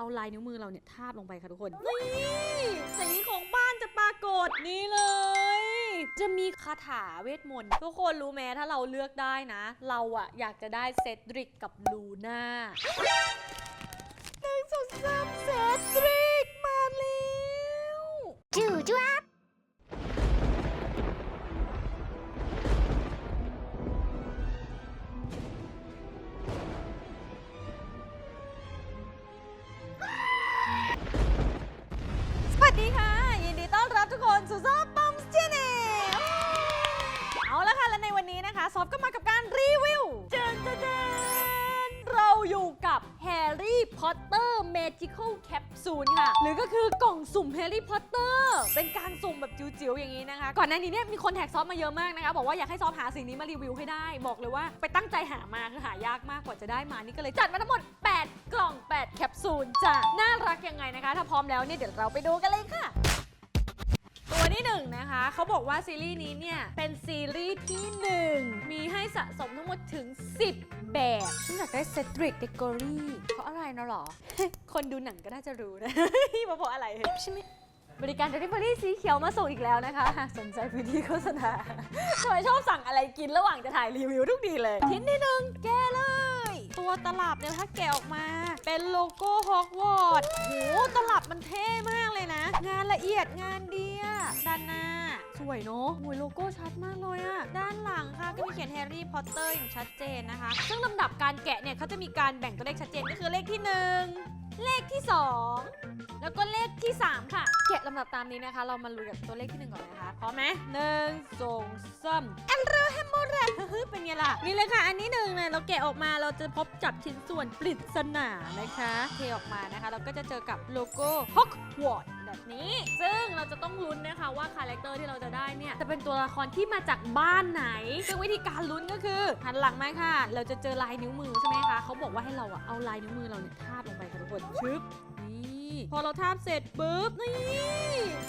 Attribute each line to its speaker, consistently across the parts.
Speaker 1: เอาลายนิ้วมือเราเนี่ยทาบลงไปค่ะทุกคน นี่สีของบ้านจะปรากฏนี่เลย จะมีคาถาเวทมนต์ทุกคนรู้ไหมถ้าเราเลือกได้นะ เราอะอยากจะได้เซดริกกับลูน่าหนึ่งสองสามเซดริกมาแล้ว
Speaker 2: จู่จ้ว
Speaker 1: ซอฟก็มากับการรีวิวเจนเจนเจนเราอยู่กับแฮร์รี่พอตเตอร์เมจิค a ลแคปซูลค่ะ หรือก็คือกล่องสุ่มแฮร์รี่พอตเตอร์เป็นการสุ่มแบบจิ๋วๆ อย่างนี้นะคะ ก่อนหน้านี้เนี่ยมีคนแท็กซอฟมาเยอะมากนะคะ บอกว่าอยากให้ซอฟหาสิ่งนี้มารีวิวให้ได้ บอกเลยว่าไปตั้งใจหามาคือหายากมากกว่าจะได้มานี่ก็เลยจัดมาทั้งหมด 8 กล่อง 8 แคปซูลจ้ะน่ารักยังไงนะคะ ถ้าพร้อมแล้วเนี่ยเดี๋ยวเราไปดูกันเลยค่ะ ตัวที่หนึ่งนะคะ เขาบอกว่าซีรีส์นี้เนี่ย เป็นซีรีส์ที่หนึ่งมีให้สะสมทั้งหมดถึง 10 แบบฉันอยากได้เซตริกเดกอรี่เพราะอะไรนะหรอ คนดูหนังก็น่าจะรู้นะว่าเพราะอะไรใช่ไหมบริการเดลิเวอรี่สีเขียวมาส่งอีกแล้วนะคะหากสนใจพื้นที่โฆษณาทำไมชอบสั่งอะไรกินระหว่างจะถ่ายรีวิวทุกทีเลย ทิ้นที่หนึ่งแกะเลย ตัวตลับเนี่ยถ้าแกะออกมา เป็นโลโก้ฮอกวอตส์โหตลับมันเท่มากเลยนะ งานละเอียดงานดีอะด้านหน้า สวยเนาะโอ้ยโลโก้ชัดมากเลยอะด้านหลังค่ะก็มีเขียนแฮร์รี่พอตเตอร์อย่างชัดเจนนะคะ ซึ่งลำดับการแกะเนี่ยเขาจะมีการแบ่งตัวเลขชัดเจนก็คือเลขที่หนึ่ง เลขที่สองแล้วก็เลขที่ 3 ค่ะแกะลำดับตามนี้นะคะ เรามาลุยกับตัวเลขที่ 1 ก่อนนะคะพร้อมไหมหนึ่งสองสามแอมโรแฮมโมแรดเป็นไงล่ะ นี่เลยค่ะ อันนี้หนึ่งเลยเราแกะออกมาเราจะพบจับชิ้นส่วนปริศนานะคะ เทออกมานะคะ เราก็จะเจอกับโลโก้ฮอกวอต แบบนี้ ซึ่งเราจะต้องลุ้นนะคะว่าคาแรคเตอร์ที่เราจะได้เนี่ยจะเป็นตัวละครที่มาจากบ้านไหน ซึ่งวิธีการลุ้นก็คือหันหลังมาค่ะ เราจะเจอลายนิ้วมือใช่ไหมคะเขาบอกว่าให้เราอะเอาลายนิ้วมือเราเนี่ยทาบลงไปค่ะทุกคนชึบนี่พอเราทาบเสร็จปุ๊บนี่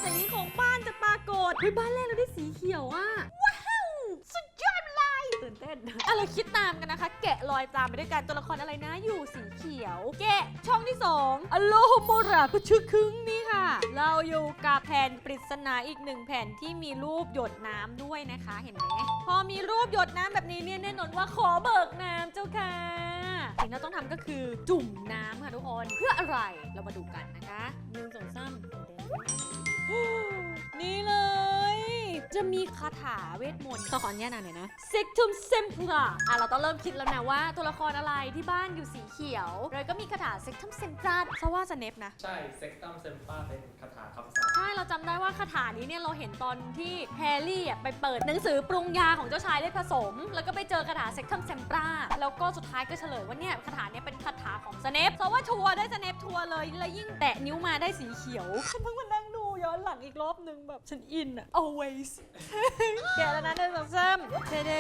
Speaker 1: สีของบ้านจะปรากฏเฮ้ยบ้านแรกเราได้สีเขียวอะ ว้าว สุดยอดเลย ตื่นเต้นอะเราคิดตามกันนะคะ แกะรอยตามไปด้วยกันตัวละครอะไรนะอยู่สีเขียว แกะช่องที่2อโลโมราพชึคึงนี่ค่ะ เราอยู่กับแผ่นปริศนาอีกหนึ่งแผ่นที่มีรูปหยดน้ำด้วยนะคะ เห็นไหมพอมีรูปหยดน้ำแบบนี้เนี่ยแน่นอนว่าขอเบิกน้ำเจ้าค่ะสิ่งที่เราต้องทำก็คือจุ่มน้ำค่ะทุกคนเพื่ออะไรเรามาดูกันนะคะหนึ่งสองสามนี่เลย จะมีคาถาเวทมนต์ขอขออนุญาตอ่านหน่อยนะ Sectum Sempra อะเราต้องเริ่มคิดแล้วนะว่า ตัวละครอะไรที่บ้านอยู่สีเขียว เลยก็มีคาถา Sectum Sempra ซะว่าสเนปนะ
Speaker 3: ใช่เซ็กตัมเซมป้าเป็นคาถาคำสาป
Speaker 1: ใช่ เราจำได้ว่าคาถานี้เนี่ยเราเห็นตอนที่แฮร์รี่อะไปเปิดหนังสือปรุงยาของเจ้าชายได้ผสม แล้วก็ไปเจอคาถาเซ็กทัมเซมปราแล้วก็สุดท้ายก็เฉลยว่าเนี่ยคาถาเนี้ยเป็นคาถาของสเนปเพราะว่าชัวร์ได้สเนปชัวร์เลย แล้วยิ่งแตะนิ้วมาได้สีเขียวฉันเพิ่งมานั่งดู ย้อนหลังอีกรอบนึงแบบฉันอินอะ always แกะแล้วนะหนึ่งสองสามเด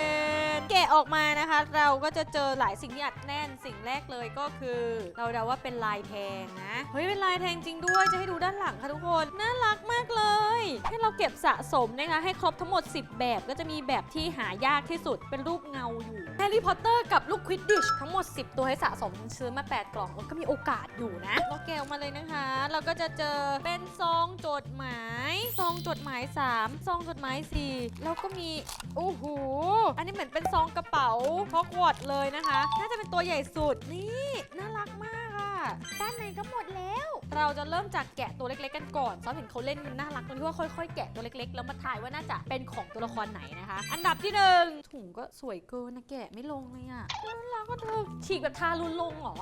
Speaker 1: นแกะออกมานะคะ เราก็จะเจอหลายสิ่งที่อัดแน่นสิ่งแรกเลยก็คือ เราเดาว่าเป็นลายแทงนะเฮ้ยเป็นลายแทงจริงด้วยจะให้ดูด้านหลังค่ะทุกคนน่ารักมากเลยให้เราเก็บสะสมนะคะให้ครบทั้งหมด 10 แบบก็จะมีแบบที่หายากที่สุดเป็นรูปเงาอยู่แฮร์รี่พอตเตอร์กับลูกควิดดิชทั้งหมด 10 ตัวให้สะสมซื้อมา 8 กล่องก็มีโอกาสอยู่นะเราแกะออกมาเลยนะคะ เราก็จะเจอเป็นซองจดหมายซองจดหมาย3ซองจดหมาย4แล้วก็มีโอ้โหอันนี้เหมือนเป็นซองกระเป๋าฮอกวอตส์เลยนะคะ น่าจะเป็นตัวใหญ่สุดนี่น่ารักมากอะ
Speaker 2: ด้านในก็หมดแล้ว
Speaker 1: เราจะเริ่มจากแกะตัวเล็กๆกันก่อนซอฟเห็นเขาเล่นมันน่ารักตรงที่ว่าค่อยๆ แกะตัวเล็กๆ แล้วมาทายว่าน่าจะเป็นของตัวละครไหนนะคะ อันดับที่หนึ่งถุงก็สวยเกินนะแกะไม่ลงเลยอะน่ารักก็เธอฉีกแบบทารุนลงเหรอ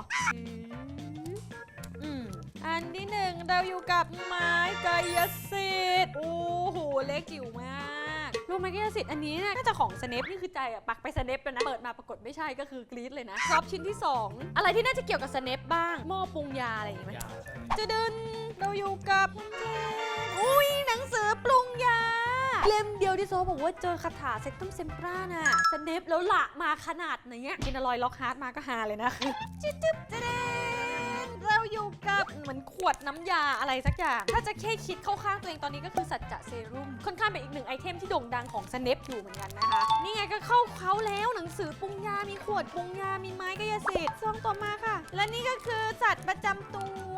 Speaker 1: อืมอันที่หนึ่งเราอยู่กับไม้กายสิทธิ์โอ้โหเล็กจิ๋วมากรูปไม้กายสิทธิ์อันนี้เนี่ยน่าจะของสเนปนี่คือใจอะปักไปสเนปแล้วนะเปิดมาปรากฏไม่ใช่ก็คือกรี๊ดเลยนะครอบชิ้นที่สองอะไรที่น่าจะเกี่ยวกับสเนปบ้างหม้อปรุงยาอะไรอย่างงี้ไหม
Speaker 3: ยาใช่
Speaker 1: จะเดินเราอยู่กับคุณเจนอุ้ยหนังสือปรุงยาเล่มเดียวที่โซบอกว่าเจอคาถาเซ็กตัมเซมปราน่ะสเนปแล้วละมาขนาดไหนเนี่ยกินอร่อยล็อกฮาร์ดมาก็ฮาเลยนะจิ๊บจิ๊บจะเดน เราอยู่กับเหมือนขวดน้ำยาอะไรสักอย่าง ถ้าจะแค่คิดเข้าข้างตัวเองตอนนี้ก็คือสัจจะเซรุ่มค่อนข้างเป็นอีกหนึ่งไอเทมที่โด่งดังของสเนปอยู่เหมือนกันนะคะ นี่ไงก็เข้าเขาแล้วหนังสือปรุงยา มีขวดปรุงยา มีไม้กายสิทธิ์ซองต่อมาค่ะ และนี่ก็คือสัตว์ประจำตัว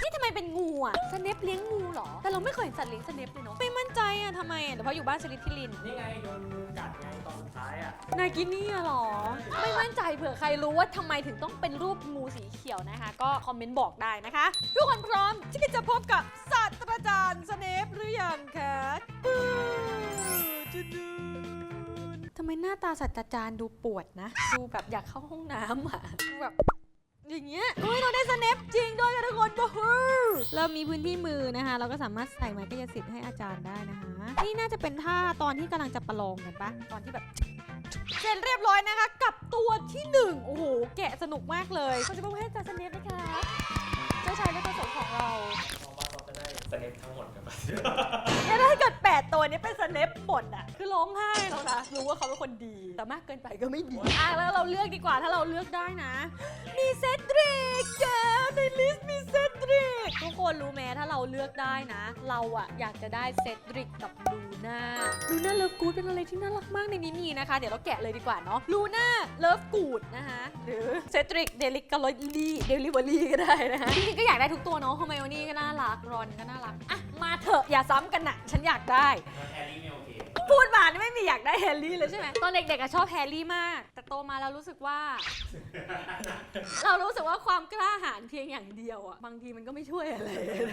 Speaker 1: อะสเนปเลี้ยงงูเหรอ แต่เราไม่เคยเห็นสัตว์เลี้ยงสเนปเลยเนาะไม่มั่นใจอะทำไมอะหรือเพราะอยู่บ้านสลิททิลิน
Speaker 3: นี่ไงโดนงูกัดไงตอนสุดท้ายอะ
Speaker 1: นากินี่อะเหรอ ไม่มั่นใจเผื่อใครรู้ว่าทำไมถึงต้องเป็นรูปงูสีเขียวนะคะ ก็คอมเมนต์บอกได้นะคะ ทุกคนพร้อมที่จะพบกับศาสตราจารย์สเนปหรือยังคะปื้อจุดดูนทำไมหน้าตาศาสตราจารย์ดูปวดนะ ดูแบบอยากเข้าห้องน้ำอะดูแบบ อย่างเงี้ยเฮ้ยเราได้สเนปจริงด้วยค่ะทุกคนบูฮูเริ่มมีพื้นที่มือนะคะ เราก็สามารถใส่ไม้กายสิทธิ์ให้อาจารย์ได้นะคะ นี่น่าจะเป็นท่าตอนที่กำลังจะประลองกันปะตอนที่แบบเสร็จเรียบร้อยนะคะ กับตัวที่หนึ่งโอ้โห แกะสนุกมากเลยเราจะมาให้อาจารย์สเนปนะคะเจ้าชายและผสมของเรา
Speaker 3: มองว่าเราจะได้สเนปทั้งหมดกันปะ
Speaker 1: ตัวนี้เป็นสเนปหมดอะ คือร้องไห้แล้วนะ รู้ว่าเขาเป็นคนดี แต่มากเกินไปก็ไม่ดี อะแล้วเราเลือกดีกว่าถ้าเราเลือกได้นะ มีเซดริกแกในลิสต์มีเซด ริกทุกคนรู้ไหมถ้าเราเลือกได้นะ เราอะอยากจะได้เซดริกกับลูน่าลูน่าเลิฟกูดเป็นอะไรที่น่ารักมากในนี้มีนะคะ เดี๋ยวเราแกะเลยดีกว่าเนาะลูน่าเลิฟกูดนะคะหรือเซดริกเดลิกาลลี่เดลิเวอรี่ก็ได้นะคะจริงๆก็อยากได้ทุกตัวเนาะโฮเมโอนี่ก็น่ารักรอนก็น่ารักอะมาเถอะอย่าซ้ำกันนะฉันอยากได้
Speaker 3: แล้วแฮร์รี่ไม่โอเค
Speaker 1: พูดมานี่ไม่มีอยากได้แฮร์รี่เลยใช่ไหมตอนเด็กๆอะชอบแฮร์รี่มาก แต่โตมาแล้วรู้สึกว่า เรารู้สึกว่าความกล้าหาญเพียงอย่างเดียวอะบางทีมันก็ไม่ช่วยอะไรเลยคือ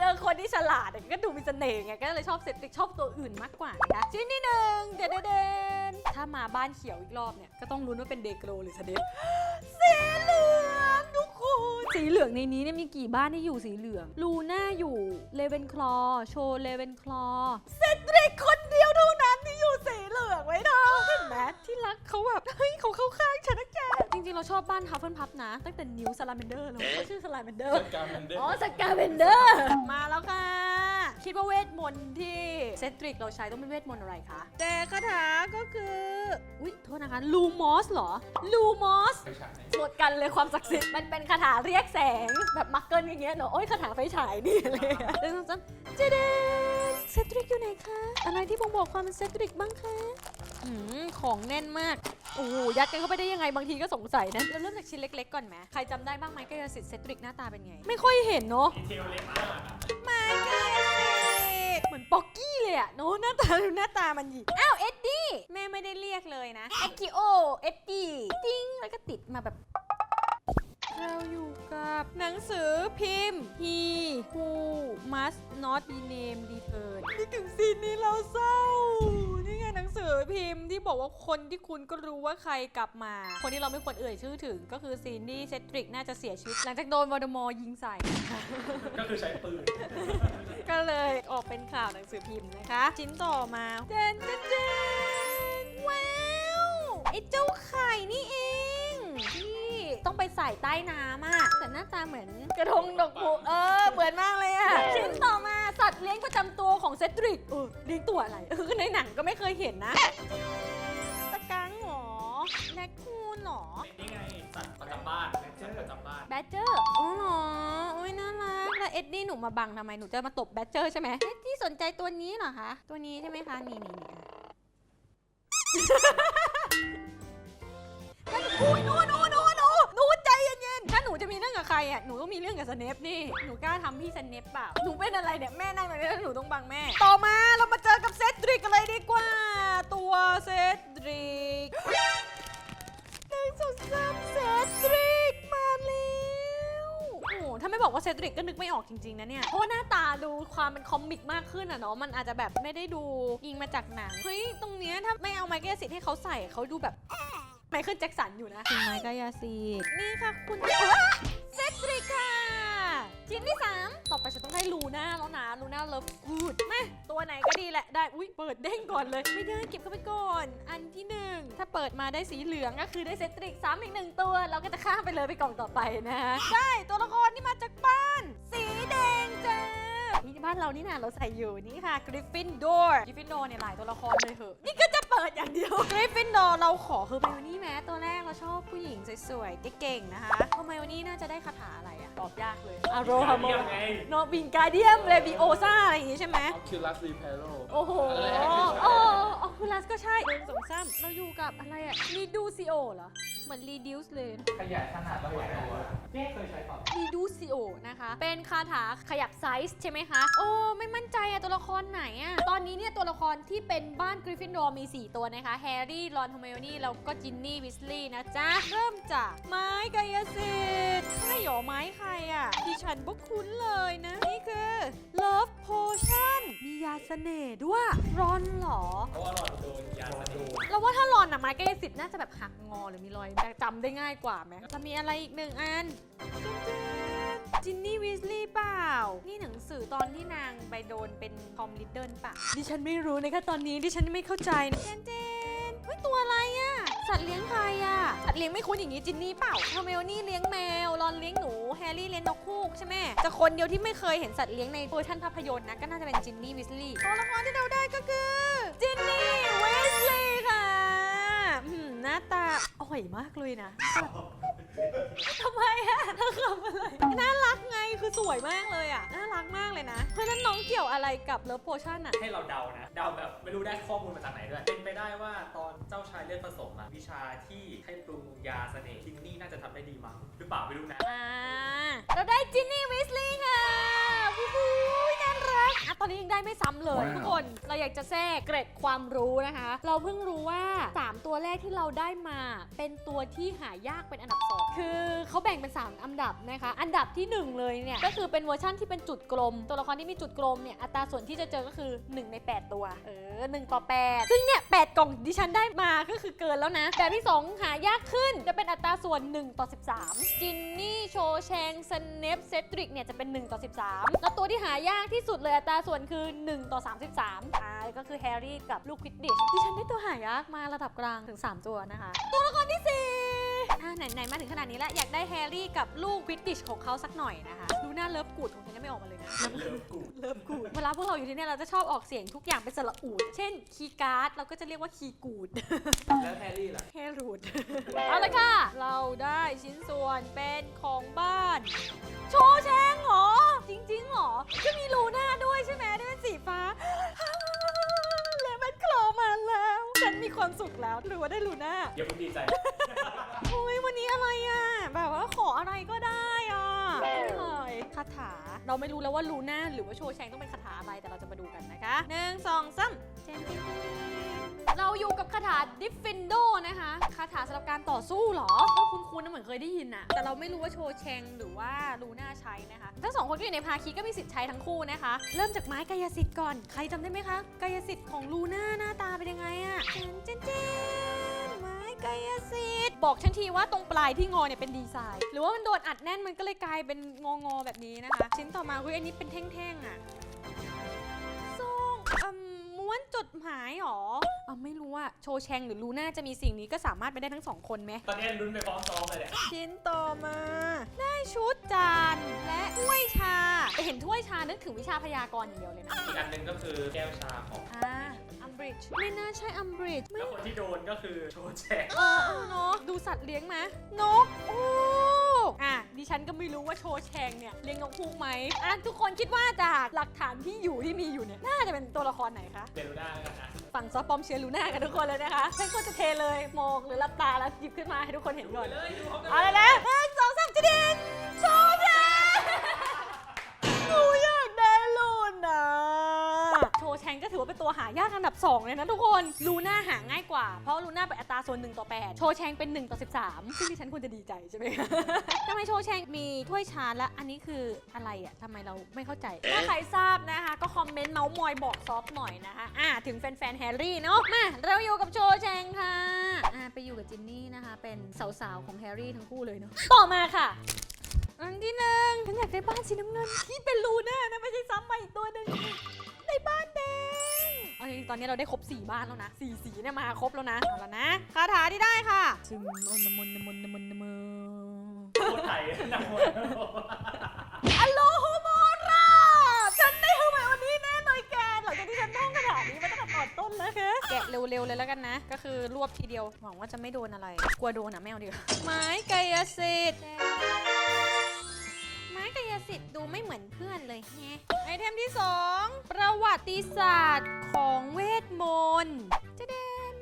Speaker 1: เออคนที่ฉลาดอะก็ดูมีเสน่ห์ไงก็เลยชอบเซตติกชอบตัวอื่นมากกว่านะคะชิ้นที่หนึ่งเดนเดนถ้ามาบ้านเขียวอีกรอบเนี่ยก็ต้องลุ้นว่าเป็นเดโกรหรือสเดฟสีเหลืองทุกคนสีเหลืองในนี้เนี่ยมีกี่บ้านที่อยู่สีเหลืองลูน่าอยู่เลเวนคลอโชเลเวนคลอเซดริกคน ลืองไว้เธอเห็นไหมที่รักเขาแบบเฮ้ยเขาเข้าข้างฉันนะแกจริงๆ เราชอบบ้านฮัฟเฟิลพับนะ ตั้งแต่นิวซาลาเมนเดอร์เลยเขาชื่อซาลาเมนเดอร์
Speaker 3: การมันเด้
Speaker 1: อ๋อสกาเวนเดอร์ มาแล้วค่ะ คิดว่าเวทมนต์ที่เซดริกเราใช้ต้องเป็นเวทมนต์อะไรคะ แต่คาถาก็คือ อุ๊ย โทษนะคะ ลูมอสเหรอ ลูมอส
Speaker 3: ไปฉาย
Speaker 1: หมดกันเลยความศักดิ์สิทธิ์ มันเป็นคาถาเรียกแสงแบบมักเกิลอย่างเงี้ยเนอะโอ้ยคาถาไฟฉายนี่อะไรเลยเรื่องซ้ำๆเจเดน เซดริกอยู่ไหนคะ อะไรที่บ่งบอกความเป็นเซดริกบ้างคะอืมของแน่นมาก โอ้โหยัดกันเข้าไปได้ยังไงบางทีก็สงสัยนะเราเริ่มจากชิ้นเล็ก ๆ ก่อนไหมใครจำได้บ้างไหมกายสิทธิ์เซดริกหน้าตาเป็นไง ไม่ค่อยเห็นเนาะ
Speaker 3: ดีเทลเล็กมากอะ
Speaker 1: ไม่กายสิทธิ์เหมือนป๊อกกี้เลยอะเนาะหน้าตาหน้าตามันหยิอ้าวเอ็ดดี้แม่ไม่ได้เรียกเลยนะเอ็กกิโอเอ็ดดี้ติ้งแล้วก็ติดมาแบบ เราอยู่กับหนังสือพิมพ์ He Who Must Not Be Named Return นึกถึงซีนนี้เราเศร้า นี่ไงหนังสือพิมพ์ที่บอกว่าคนที่คุณก็รู้ว่าใครกลับมา คนที่เราไม่ควรเอ่ยชื่อถึงก็คือซีนที่เซตริกน่าจะเสียชีวิต หลังจากโดนวอร์ดมอร์ยิงใส่
Speaker 3: ก็คือใช้ปืน
Speaker 1: ก็เลยออกเป็นข่าวหนังสือพิมพ์นะคะ ชิ้นต่อมาเดนเดนเดนว้าวไอ้เจ้าไข่นี่เองที่ ต้องไปใส่ใต้น้ำอะแต่หน้าตาเหมือนกระทงดอกบัวเออ เหมือนมากเลยอะชิ้นต่อมาสัตว์เลี้ยงประจำตัวของเซดริกเออเลี้ยงตัวอะไรเออในหนังก็ไม่เคยเห็นนะตะกังเหรอแรคคูนเหรอ
Speaker 3: นี่ไงสัตว์ประจำบ้านสัตว์ประจำบ้าน
Speaker 1: แบดเจอร์อ๋อเหรอโอ้ยน่ารักแล้วเอ็ดดี้หนูมาบังทำไมหนูจะมาตบแบดเจอร์ใช่ไหมเอ็ดดี้สนใจตัวนี้เหรอคะ ตัวนี้ใช่ไหมคะ นี่นี่นี่อะอุ้ยหนูหนูหนูหนู กับใครอะ หนูต้องมีเรื่องกับสเนปนี่ หนูกล้าทำพี่สเนปเปล่า หนูเป็นอะไรเนี่ยแม่นั่งตรงนี้แล้วหนูต้องบังแม่ ต่อมาเรามาเจอกับเซดริกกันเลยดีกว่า ตัวเซดริกหนึ่งสองสามเซดริกมาแล้วโอ้โหถ้าไม่บอกว่าเซดริกก็นึกไม่ออกจริงๆนะเนี่ย เพราะว่าหน้าตาดูความเป็นคอมิกมากขึ้นอะเนาะ มันอาจจะแบบไม่ได้ดูยิงมาจากหนัง เฮ้ย ตรงเนี้ยถ้าไม่เอาไมค์กายสิทธิ์ให้เขาใส่เขาดูแบบไมเคิลแจ็คสันอยู่นะ คุณไมค์กายสิทธิ์นี่ค่ะคุณ สริกค่ะชิ้นที่ 3 ต่อไปฉันต้องได้ลูน่าแล้วนะลูน่าเลิฟกูดมาตัวไหนก็ดีแหละได้ อุ้ยเปิดเด้งก่อนเลย ไม่ได้เก็บเข้าไปก่อน อันที่หนึ่งถ้าเปิดมาได้สีเหลืองก็คือได้เซตริกซ้ำอีกหนึ่งตัว เราก็จะข้ามไปเลยไปกล่องต่อไปนะได้ตัวละครที่มาจากบ้าน สีแดงจ้า นี่บ้านเรานี่นะเราใส่อยู่นี่ค่ะกริฟฟินดอร์กริฟฟินดอร์เนี่ยหลายตัวละครเลยเหอะนี่ก็จะเปิดอย่างเดียวกริฟฟินดอร์เราขอคือไมโอนี่แม้ตัวแรกเราชอบผู้หญิงสวยๆเก่งๆนะคะทำไมโอนี่น่าจะได้คาถาอะไรอะตอบยากเลยอโรฮาม
Speaker 3: เยี่ยมไง
Speaker 1: โนบิงการเดียมเลบิโอซ่าอะไรอย่างงี้ใช่ไหม
Speaker 4: คิว
Speaker 1: ลัสรีเพโร
Speaker 4: โอ้โห
Speaker 1: โอ้โห คูลัสก็ใช่หนึ่งสองสามเราอยู่กับอะไรอะรีดูซิโอเหรอ เหมือน reduce เลย
Speaker 3: ขยายขนาดระหว่างตัวเจ๊เคยใช้เปล่า
Speaker 1: reducio นะคะ เป็นคาถาขยับไซส์ใช่ไหมคะ โอ้ ไม่มั่นใจอะตัวละครไหนอะตอนนี้เนี่ยตัวละครที่เป็นบ้านกริฟฟินดอร์มี 4 ตัวนะคะ แฮร์รี่ รอน h ฮ r m ม o นี่ แล้วก็จินนี่ วิสลีย์นะจ๊ะ เริ่มจากไม้กายสิทธิ์ใช่หรอไม้ใครอะดิฉันก็คุ้นเลยนะ นี่คือ Love Potion มียาเสน่ห์ด้วยรอนเหรอ
Speaker 3: เพราะว่าเราโดนยาสนิท
Speaker 1: เรา ว่าถ้ารอนอะไม้กายสิทธิ์น่าจะแบบหักงอหรือมีรอยจำได้ง่ายกว่าไหมจะมีอะไรอีกหนึ่งอันจินนี่วิสลีย์เปล่า นี่หนังสือตอนที่นางไปโดนเป็นทอมลิดเดิลป่ะดิฉันไม่รู้นะคะตอนนี้ดิฉันไม่เข้าใจนะเจนเจนเฮ้ยตัวอะไรอะสัตว์เลี้ยงใครอะสัตว์เลี้ยงไม่คุ้นอย่างนี้จินนี่เปล่าเฮอร์เมลนี่เลี้ยงแมวรอนเลี้ยงหนูแฮร์รี่เลี้ยงนกฮูกใช่ไหมแต่คนเดียวที่ไม่เคยเห็นสัตว์เลี้ยงในเวอร์ชันภาพยนตร์นะก็น่าจะเป็นจินนี่วิสลีย์ตัวละครที่เราได้ก็คือจินนี่วิสลีย์ค่ะอืม หน้าตาอร่อยมากเลยนะทำไมอะเธอขำอะไร น่ารักไงคือสวยมากเลยอะน่ารักมากเลยนะเพราะฉะนั้นน้องเกี่ยวอะไรกับเลิฟโพชั่นอะ
Speaker 3: ให้เราเดานะ เดาแบบไม่รู้ได้ข้อมูลมาจากไหนด้วย เป็นไปได้ว่าตอนเจ้าชายเลือดผสมอะวิชาที่ให้ปรุงยาเสน่ห์ทินนี่น่าจะทำได้ดีมั้งหรือเปล่าไม่รู้นะ
Speaker 1: อ่าเราได้จินนี่วิสลีย์ค่ะวู้ฮู้น่ารัก อะตอนนี้ยังได้ไม่ซ้ำเลย
Speaker 3: ว้าว
Speaker 1: ทุกคนเราอยากจะแทรกเกร็ดความรู้นะคะ เราเพิ่งรู้ว่า 3 ตัวแรกที่เราได้มา เป็นตัวที่หายากเป็นอันดับ 2 คือเขาแบ่งเป็น 3 อันดับนะคะ อันดับที่1 เลยเนี่ย ก็คือเป็นเวอร์ชั่นที่เป็นจุดกลม ตัวละครที่มีจุดกลมเนี่ยอัตราส่วนที่จะเจอก็คือ 1 ใน 8 ตัว เออ1ต่อ 8 ซึ่งเนี่ย 8 กล่องดิฉันได้มาก็คือเกินแล้วนะแบบที่ 2 หายากขึ้นจะเป็นอัตราส่วน 1 ต่อ 13 จินนี่โชแชงสเนปเซตริกเนี่ยจะเป็น 1 ต่อ 13 แล้วตัวที่หายากที่สุดเลยอัตราส่วนคือ 1 ต่อ 33อ่าก็คือแฮร์รี่กับลูกควิดดิชดิฉันได้ตัวหายากมาระดับกลางถึง 3 ตัวนะคะ ตัวละครที่4อ่าไหนไหนมาถึงขนาดนี้แล้วอยากได้แฮร์รี่กับลูกควิดดิชของเขาสักหน่อยนะคะ ดูหน้าเลิฟกูดของฉันยังไม่ออกมาเลยนะ
Speaker 3: เริ่มกู
Speaker 1: เลิฟกูดเวลาพวกเราอยู่ที่เนี่ยเราจะชอบออกเสียงทุกอย่างเป็นสระอูด เช่นคีย์การ์ดเราก็จะเรียกว่าคีย์กูด
Speaker 3: แล้วแฮร์รี่ล่ะ
Speaker 1: แฮรูดเอาละค่ะ เราได้ชิ้นส่วนเป็นของบ้าน โชว์แชงเหรอ จริงๆเหรอจะมีลู แล้ว หรือว่าได้ลูน่า
Speaker 3: อย่าเพิ่งดีใจ
Speaker 1: โอ้ยวันนี้อะไรอะ แบบว่าขออะไรก็ได้อะนี่เลยคาถา เราไม่รู้แล้วว่าลูน่าหรือว่าโชว์แชงต้องเป็นคาถาอะไรแต่เราจะมาดูกันนะคะหนึ่งสองสาม เราอยู่กับคาถาดิฟฟินโดนะคะคาถาสำหรับการต่อสู้เหรอก็คุ้นๆนะเหมือนเคยได้ยินอะแต่เราไม่รู้ว่าโชว์แชงหรือว่าลูน่าใช้นะคะ ทั้งสองคนที่อยู่ในภาคีก็มีสิทธิ์ใช้ทั้งคู่นะคะ เริ่มจากไม้กายสิทธิ์ก่อน ใครจำได้ไหมคะ กายสิทธิ์ของลูน่าหน้าตาเป็นยังไงอะเจนเจนเจนไม้กายสิทธิ์บอกฉันทีว่าตรงปลายที่งอเนี่ยเป็นดีไซน์ หรือว่ามันโดนอัดแน่นมันก็เลยกลายเป็นงองอๆแบบนี้นะคะ ชิ้นต่อมาคืออันนี้เป็นแท่งๆอะ จดหมายหรออะไม่รู้อะโชว์แชงหรือลูน่าจะมีสิ่งนี้ก็สามารถไปได้ทั้งสองคนไหม
Speaker 3: ตอนนี้ลุ้นไปพร้อมซ้อมเลยเนี่ย
Speaker 1: ชิ้นต่อมา ได้ชุดจานและถ้วยชาแต่เห็นถ้วยชานึกถึงวิชาพยากรณ์อย่างเดียวเลยนะ
Speaker 3: อีกอันหนึ่งก็คือแก้วชาของ
Speaker 1: อ่าอัมบริดจ์ไม่น่าใช่อัมบริดจ์ไม่
Speaker 3: แล้วคนที่โดนก็คือโชว์แจก
Speaker 1: เออเออเนาะดูสัตว์เลี้ยงไหมนกฮูก อะดิฉันก็ไม่รู้ว่าโชว์แชงเนี่ยเลี้ยงนกฮูกไหมอะทุกคนคิดว่าจากหลักฐานที่อยู่ที่มีอยู่เนี่ยน่าจะเป็นตัวละครไหนคะ
Speaker 3: เดลูน่าแล้วกันนะ
Speaker 1: ฝั่งซอฟปอมเชียร์ลูน่ากันทุกคนเลยนะคะฉันก็จะเทเลยมองหรือรับตาแล้วหยิบขึ้นมาให้ทุกคนเห็นก่อน
Speaker 3: เลยดูพร้อมกัน
Speaker 1: เอาเลยนะหนึ่งสองสามจะดินโชว์แชงหนูอยากได้ลูน่าโชว์แช งก็ถือว่าเป็นตัวหายากอันดับ 2 เลยนะทุกคนลูน่าหาง่ายกว่า เพราะลูน่าเป็นอัตราส่วน1ต่อ 8 โชว์แชงเป็น 1 ต่อ 13 ซึ่งดิฉันควรจะดีใจใช่ไหมทำไมโชว์แชงมีถ้วยชาและอันนี้คืออะไรอะทำไมเราไม่เข้าใจ ถ้าใครทราบนะคะ ก็คอมเมนต์เมาส์มอยบอกซอฟหน่อยนะคะอ่าถึงแฟนๆแฮร์รี่เนาะมาเราอยู่กับโชว์แชงค่ะอ่าไปอยู่กับจินนี่นะคะ เป็นสาวๆของแฮร์รี่ทั้งคู่เลยเนาะต่อมาค่ะอันที่หนึ่งฉันอยากได้บ้านสีน้ำเงินที่เป็นลูน่านะไม่ใช่ซ้ำมาอีกตัวหนึ่ง จริงๆตอนนี้เราได้ครบ4บ้านแล้วนะสี่สีเนี่ยมาครบแล้วนะเอาละนะคาถาที่ได้ค่ะซึมอนมนนมนนมนนม
Speaker 3: โคตรไทยนะโม
Speaker 1: อโลโฮโมราฉันได้ทำไมวันนี้แน่หน่อยแกหลังจากที่ฉันท่องคาถานี้มาตั้งแต่ตอนต้นแล้วค่ะแกะเร็วๆเลยแล้วกันนะ ก็คือรวบทีเดียวหวังว่าจะไม่โดนอะไร กลัวโดนอะไม่เอาดีกว่าไม้กายสิทธิ์ ไม้กายสิสิทธิ์ดูไม่เหมือนเพื่อนเลยแฮะไอเทมที่ 2 ประวัติศาสตร์ของเวทมนต์จะเดน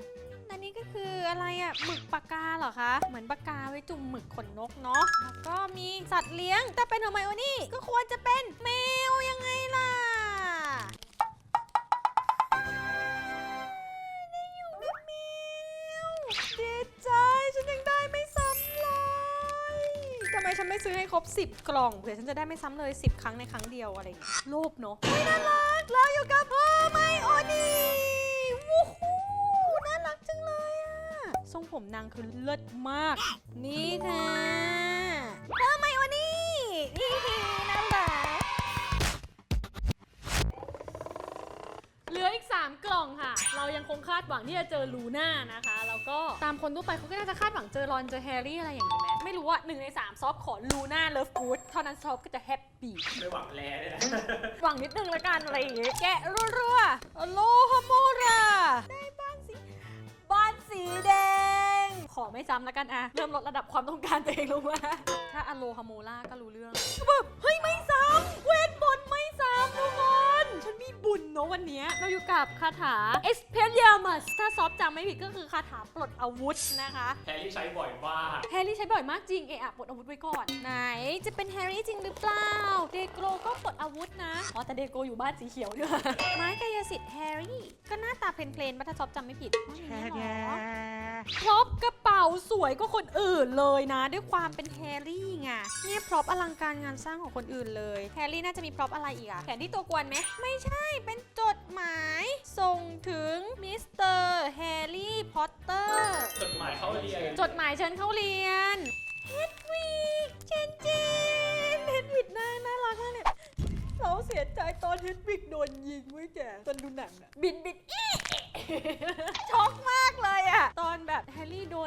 Speaker 1: อันนี้ก็คืออะไรอะหมึกปากกาเหรอคะ เหมือนปากกาไว้จุ่มหมึกขนนกเนาะแล้วก็มีสัตว์เลี้ยงแต่เป็นทำไมโอนี่ก็ควรจะเป็นแมวยังไงล่ะ ครบ 10 กล่องเผื่อฉันจะได้ไม่ซ้ำเลย 10 ครั้งในครั้งเดียวอะไรอย่างเงี้ยโลภเนาะไม่น่ารักแล้วอยู่กับเออไม่โอนี่วู้ฮู้น่ารักจังเลยอะทรงผมนางคือเลิศมาก นี่ค่ะเออไม่โอนี่นี่น่ารัก
Speaker 4: เหลืออีก 3 กล่องค่ะ เรายังคงคาดหวังที่จะเจอลูน่านะคะ แล้วก็ตามคนทั่วไปเขาก็น่าจะคาดหวังเจอรอนเจอแฮร์รี่อะไรอย่างนี้ไหม ไม่รู้ว่าหนึ่งในสามซอฟขอลูน่าเลิฟกูดเท่านั้นซอฟก็จะแฮปปี้
Speaker 3: ไม่หวังแลเลยนะ
Speaker 4: หวังนิดนึงละกันอะไรอย่างเงี้ย
Speaker 1: แกะรัวๆโอโลฮาโมราได้บ้านสีบ้านสีแดง
Speaker 4: ขอไม่ซ้ำละกันอะเริ่มลดระดับความต้องการตัวเองลงมาถ้าอโลฮาโมล่าก็รู้เรื่อง
Speaker 1: แบบเฮ้ยไม่ซ้ำเวทม
Speaker 4: บุญเนอะวันเนี้ยเราอยู่กับคาถา Expelliarmus ถ้าซอฟจำไม่ผิดก็คือคาถาปลดอาวุธนะคะ
Speaker 3: แฮร์รี่ใช้บ่อยมาก
Speaker 4: แฮร์รี่ใช้บ่อยมากจริงเอะอะปลดอาวุธไว้ก่อน
Speaker 1: ไหน จะเป็นแฮร์รี่จริงหรือเปล่า
Speaker 4: เดโกรก็ปลดอาวุธนะอ๋อแต่เดโกรอยู่บ้านสีเขียวด้วย
Speaker 1: ไม้กายสิทธิ์แฮร์รี่ ก็หน้าตาเพลนๆมาถ้าซอฟจำไม่ผิดว่าอย่างนี้เหรอ พร็อพกระเป๋าสวยก็คนอื่นเลยนะ ด้วยความเป็นแฮร์รี่ไงเนี่ยพร็อพอลังการงานสร้างของคนอื่นเลยแฮร์รี่น่าจะมีพร็อพอะไรอีกอะแขนที่ตัวกวนไหมไม่ใช่เป็นจดหมาย ส่งถึงมิสเตอร์แฮร์รี่พอตเตอร์
Speaker 3: จดหมายเขาเรียน
Speaker 1: จดหมายเชิญเข้าเรียนเฮดวิกเจนเจนเฮดวิกน่าน่ารักมากเนี่ยเราเสียใจตอนเฮดวิกโดนยิงไว้ยแกตอนดูหนังอะบินบินอี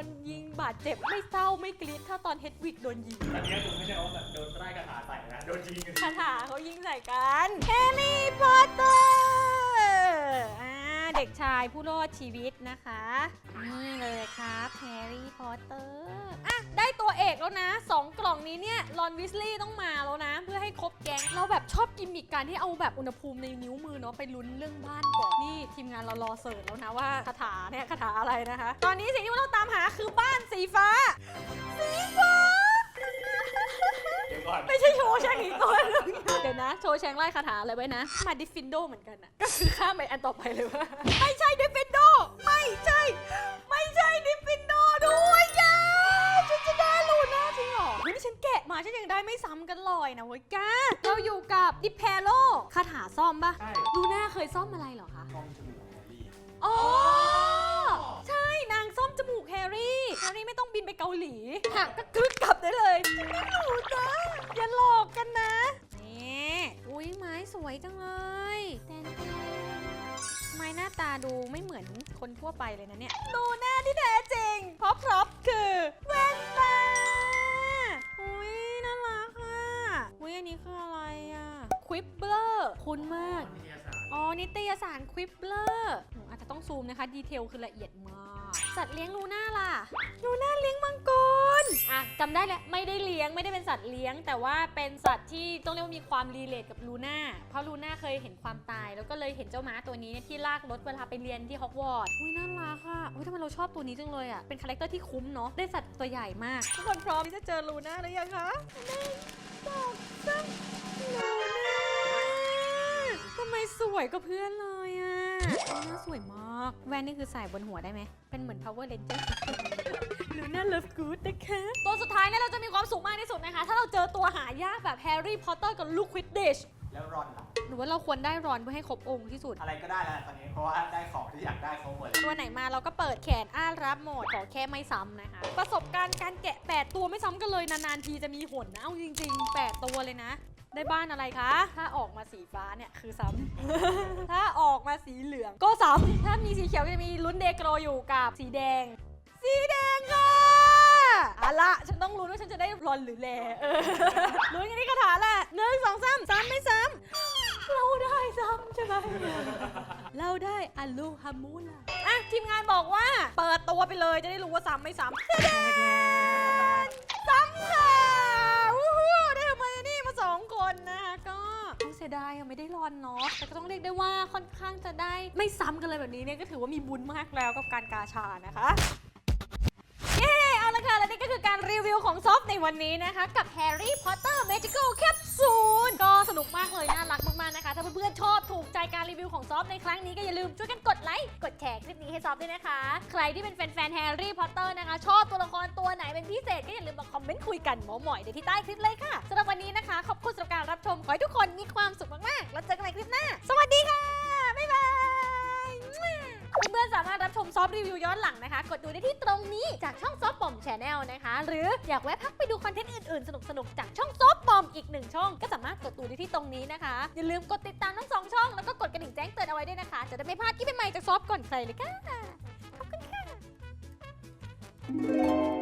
Speaker 1: นยิงบาดเจ็บไม่เศร้าไม่กรี๊ดถ้าตอนเฮดวิกโดนยิง
Speaker 3: อันนี้คือไม่ใช่ว่าแบบโดนไล่กระถาใส่นะ โดนยิงกัน
Speaker 1: คาถาเขายิงใส่กันแฮร์รี่พอตเตอร์อ่า เด็กชายผู้รอดชีวิตนะคะ นี่เลยครับแฮร์รี่พอตเตอร์อะได้ตัวเอกแล้วนะ 2 กล่องนี้เนี่ยรอนวิสลีย์ต้องมาแล้วนะ เพื่อให้ครบแก๊งเราแบบชอบกิมมิกการที่เอาแบบอุณหภูมิในนิ้วมือเนาะไปลุ้นเรื่องบ้านก่อนนี่ทีมงานเรารอเสิร์ชแล้วนะว่าคาถาเนี่ยคาถาอะไรนะคะ ตอนนี้สิ่งที่เราตามหาคือบ้านสีฟ้า สีฟ้า
Speaker 3: เดี๋ยวก่อน
Speaker 1: ไม่ใช่โชว์แชงอีกตัวห นึงเดี๋ยวนะ โชว์แชงไล่คาถาอะไรไว้นะ มาดิฟินโดเหมือนกันนะก็คือข้ามไปอันต่อไปเลยว่า ไม่ใช่ดิฟินโด ไม่ใช่ ไม่ใช่ดิฟินโดด้วยยาฉันจะได้ลูน่าจริงเหรอเฮ้ยนี่ฉันแกะมาฉันยังได้ไม่ซ้ำกันเลยนะเว้ยก้าเราอยู่กับดิเพโลคาถาซ่อมปะ
Speaker 3: ใช่
Speaker 4: ลูน่าเคยซ่อมอะไรเหรอคะ
Speaker 3: ห้องจมูกแฮร์รี่
Speaker 1: อ๋อ ใช่นางซ่อมจมูกแฮร์รี่ แฮร์รี่ไม่ต้องบินไปเกาหลีหักก็กึกกลับได้เลยฉันไม่รู้นะ อย่าหลอกกันนะนี่ อุ้ยไม้สวยจังเลยแตนแตนไม้หน้าตาดูไม่เหมือนคนทั่วไปเลยนะเนี่ย ดูหน้าที่แท้จริงเพราะพร็อพคือแว่นตาอุ้ยน่ารักอะอุ้ยอันนี้คืออะไรอะควิปเบอร์คุ้นมาก
Speaker 3: วิทยาศาสตร์
Speaker 1: อ๋อนิตยสารควิปเลอร์อาจจะต้องซูมนะคะ ดีเทลคือละเอียดมาก สัตว์เลี้ยงลูน่าล่ะ ลูน่าเลี้ยงมังกร อะจำได้แล้วไม่ได้เลี้ยงไม่ได้เป็นสัตว์เลี้ยง แต่ว่าเป็นสัตว์ที่ต้องเรียกว่ามีความรีเลทกับลูน่า เพราะลูน่าเคยเห็นความตาย แล้วก็เลยเห็นเจ้าม้าตัวนี้เนี่ยที่ลากรถเวลาไปเรียนที่ฮอกวอตส์อุ้ยน่ารักอะอุ้ยทำไมเราชอบตัวนี้จังเลยอะ เป็นคาแรคเตอร์ที่คุ้มเนาะ ได้สัตว์ตัวใหญ่มาก ทุกคนพร้อมที่จะเจอลูน่าหรือยังคะหนึ่งสองสามลูน่าทำไมสวยกับเพื่อนเลยอะหน้าสวยมาก แว่นนี่คือใส่บนหัวได้ไหม เป็นเหมือน power ranger หรือหน้า love good นะคะ ตัวสุดท้ายเนี่ยเราจะมีความสุขมากที่สุดนะคะ ถ้าเราเจอตัวหายากแบบแฮร์รี่พอตเตอร์กับลูกควิดดิช
Speaker 5: แล้วรอนล่ะ
Speaker 1: หรือว่าเราควรได้รอนเพื่อให้ครบองค์ที่สุด
Speaker 5: อะไรก็ได้แล้วตอนนี้เพราะว่าได้ของที่อยากได้เขาหมดเลย
Speaker 1: ตัวไหนมาเราก็เปิดแขนอ้ารับโหมดขอแค่ไม่ซ้ำนะคะ ประสบการณ์การแกะ 8 ตัวไม่ซ้ำกันเลยนานๆทีจะมีหนนะเอาจริงๆ 8 ตัวเลยนะ ได้บ้านอะไรคะ ถ้าออกมาสีฟ้าเนี่ยคือซ้ำ ถ้าออกมาสีเหลืองก็ซ้ำ ถ้ามีสีเขียวก็จะมีลุ้นเดโกรอยู่กับสีแดง สีแดงค่ะเอาละฉันต้องรู้นว่าฉันจะได้รอนหรือแลเออลุ้นกันที่คาถาแหละหนึ่งสองสามซ้ำไม่ซ้ำ เราได้ซ้ำใช่ไหม เราได้อัลลูฮามูล่ะอะทีมงานบอกว่า เปิดตัวไปเลยจะได้รู้ว่าซ้ำไม่ซ้ำแสดง นนะก็เสียดายยังไม่ได้รอนเนาะแต่ก็ต้องเรียกได้ว่าค่อนข้างจะได้ไม่ซ้ำกันเลยแบบนี้เนี่ยก็ถือว่ามีบุญมากแล้วกับการกาชานะคะ ละค่ะ และนี่ก็คือการรีวิวของซอฟในวันนี้นะคะ กับ Harry Potter Magical Capsule ก็สนุกมากเลยน่ารักมาก ๆ นะคะ ถ้าเพื่อนๆชอบถูกใจการรีวิวของซอฟในครั้งนี้ก็อย่าลืมช่วยกันกดไลค์ กดแชร์คลิปนี้ให้ซอฟด้วยนะคะ ใครที่เป็นแฟนๆ Harry Potter นะคะ ชอบตัวละครตัวไหนเป็นพิเศษก็อย่าลืมมาคอมเมนต์คุยกันเมาส์หมอยในที่ใต้คลิปเลยค่ะสำหรับวันนี้นะคะขอบคุณสำหรับการรับชมขอให้ทุกคนมีความสุขมากๆแล้วเจอกันใหม่คลิปหน้า สวัสดีค่ะ เพื่อนๆสามารถรับชมซอฟรีวิวย้อนหลังนะคะ กดดูได้ที่ตรงนี้จากช่องซอฟปอมชแนลนะคะ หรืออยากแวะพักไปดูคอนเทนต์อื่นๆ สนุกๆ จากช่องซอฟปอมอีกหนึ่งช่อง ก็สามารถกดดูได้ที่ตรงนี้นะคะ อย่าลืมกดติดตามทั้งสองช่อง แล้วก็กดกระดิ่งแจ้งเตือนเอาไว้ด้วยนะคะ จะได้ไม่พลาดคลิปใหม่ๆจากซอฟก่อนใครเลยค่ะขอบคุณค่ะ